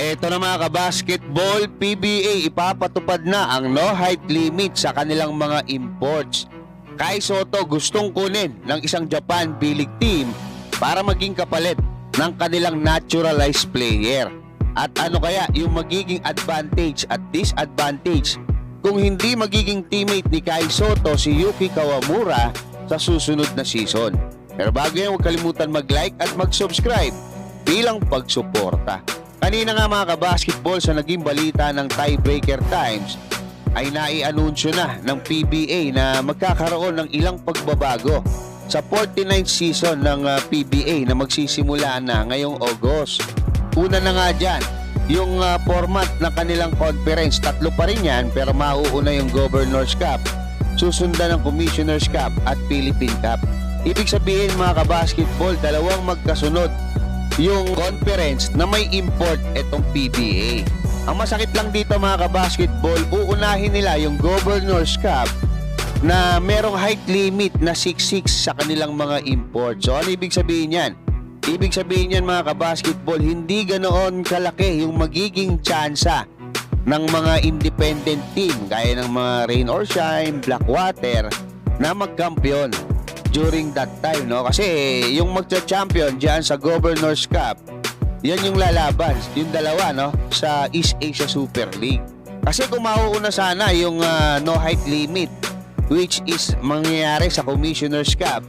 Eto na mga kabasketball, PBA ipapatupad na ang no height limit sa kanilang mga imports. Kai Soto gustong kunin ng isang Japan B-League team para maging kapalit ng kanilang naturalized player. At ano kaya yung magiging advantage at disadvantage kung hindi magiging teammate ni Kai Soto si Yuki Kawamura sa susunod na season. Pero bago yan, huwag kalimutan mag-like at mag-subscribe bilang pagsuporta. Kanina nga mga kabasketball sa naging balita ng Tiebreaker Times ay naianunsyo na ng PBA na magkakaroon ng ilang pagbabago sa 49th season ng ah, PBA na magsisimula na ngayong August. Una na nga dyan, yung ah, format ng kanilang conference, tatlo pa rin yan pero mauuna yung Governor's Cup, susundan ng Commissioner's Cup at Philippine Cup. Ibig sabihin mga kabasketball, dalawang magkasunod yung conference na may import itong PBA. Ang masakit lang dito mga kabasketball, uunahin nila yung Governor's Cup na merong height limit na 6'6 sa kanilang mga import. So ano ibig sabihin yan? Ibig sabihin yan mga kabasketball, hindi ganoon kalaki yung magiging tsansa ng mga independent team gaya ng mga Rain or Shine, Blackwater na magkampiyon during that time, no? Kasi yung magcha-champion diyan sa Governor's Cup, yan yung lalaban, yung dalawa, no? Sa East Asia Super League. Kasi kung mauuna sana yung ah, no height limit, which is mangyayari sa Commissioner's Cup,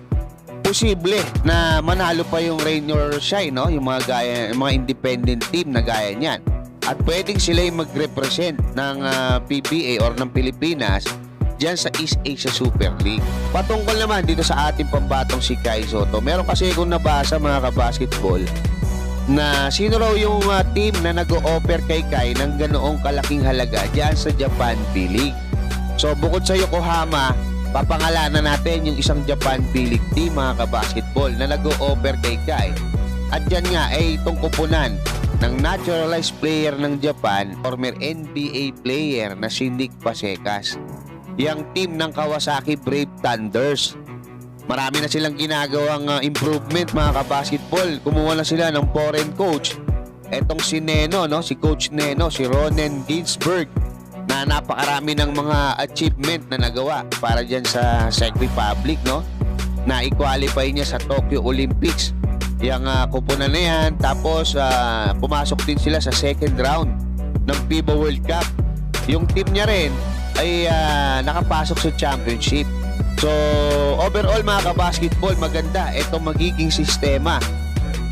posible na manalo pa yung Rain or Shine, no? Yung mga gaya, yung mga independent team na gaya niyan. At pwedeng sila yung mag-represent ng ah, PBA or ng Pilipinas diyan sa East Asia Super League. Patungkol naman dito sa ating pambatong si Kai Soto. Meron kasi kung nabasa mga kabasketball na sino raw yung ah, team na nag-o-offer kay Kai ng ganoong kalaking halaga diyan sa Japan B-League. So bukod sa Yokohama, papangalanan natin yung isang Japan B-League team mga kabasketball na nag-o-offer kay Kai. At dyan nga ay itong kupunan ng naturalized player ng Japan, former NBA player na si Nick Pasekas. Yang team ng Kawasaki Brave Thunders. Marami na silang ginagawang uh, improvement mga kabasketball. Kumuha na sila ng foreign coach. Etong si Neno, no? si Coach Neno, si Ronen Ginsberg na napakarami ng mga achievement na nagawa para dyan sa Czech Republic, no? Na i-qualify niya sa Tokyo Olympics. Yung uh, kupunan na yan. Tapos, ah, pumasok din sila sa second round ng FIBA World Cup. Yung team niya rin ay ah, nakapasok sa championship. So, overall mga kabasketball, maganda. Ito magiging sistema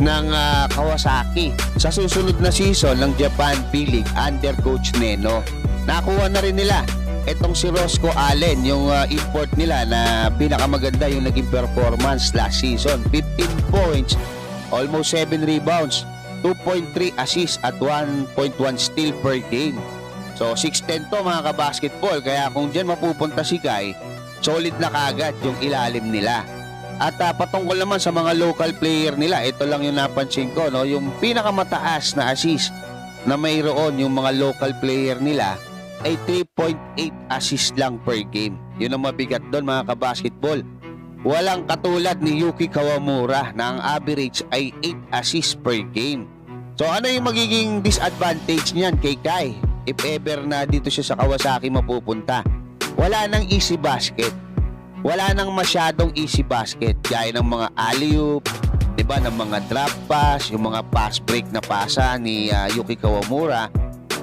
ng ah, Kawasaki sa susunod na season ng Japan P-League under Coach Neno. Nakuha na rin nila itong si Roscoe Allen, yung ah, import nila na pinakamaganda yung naging performance last season. 15 points, almost 7 rebounds, 2.3 assists at 1.1 steal per game. So 6'10 to mga kabasketball kaya kung dyan mapupunta si Kai, solid na kagad yung ilalim nila. At ah, patungkol naman sa mga local player nila, ito lang yung napansin ko, no? yung pinakamataas na assist na mayroon yung mga local player nila ay 3.8 assist lang per game. Yun ang mabigat doon mga kabasketball. Walang katulad ni Yuki Kawamura na ang average ay 8 assists per game. So ano yung magiging disadvantage niyan kay Kai if ever na dito siya sa Kawasaki mapupunta? Wala nang easy basket. Wala nang masyadong easy basket gaya ng mga alley-oop, 'di ba, ng mga drop pass, yung mga pass break na pasa ni ah, Yuki Kawamura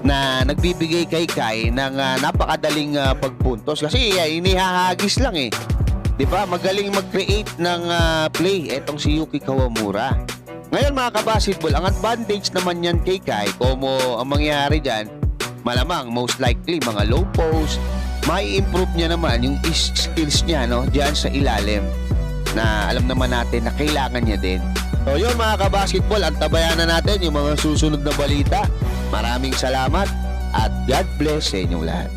na nagbibigay kay Kai ng ah, napakadaling ah, pagpuntos kasi uh, inihahagis lang eh. 'Di ba? Magaling mag-create ng ah, play etong si Yuki Kawamura. Ngayon mga kabasketball, ang advantage naman yan kay Kai, como ang mangyayari dyan, malamang most likely mga low post, may improve niya naman yung skills niya no, dyan sa ilalim na alam naman natin na kailangan niya din. So yun mga kabasketball, at tabayan na natin yung mga susunod na balita. Maraming salamat at God bless sa inyong lahat.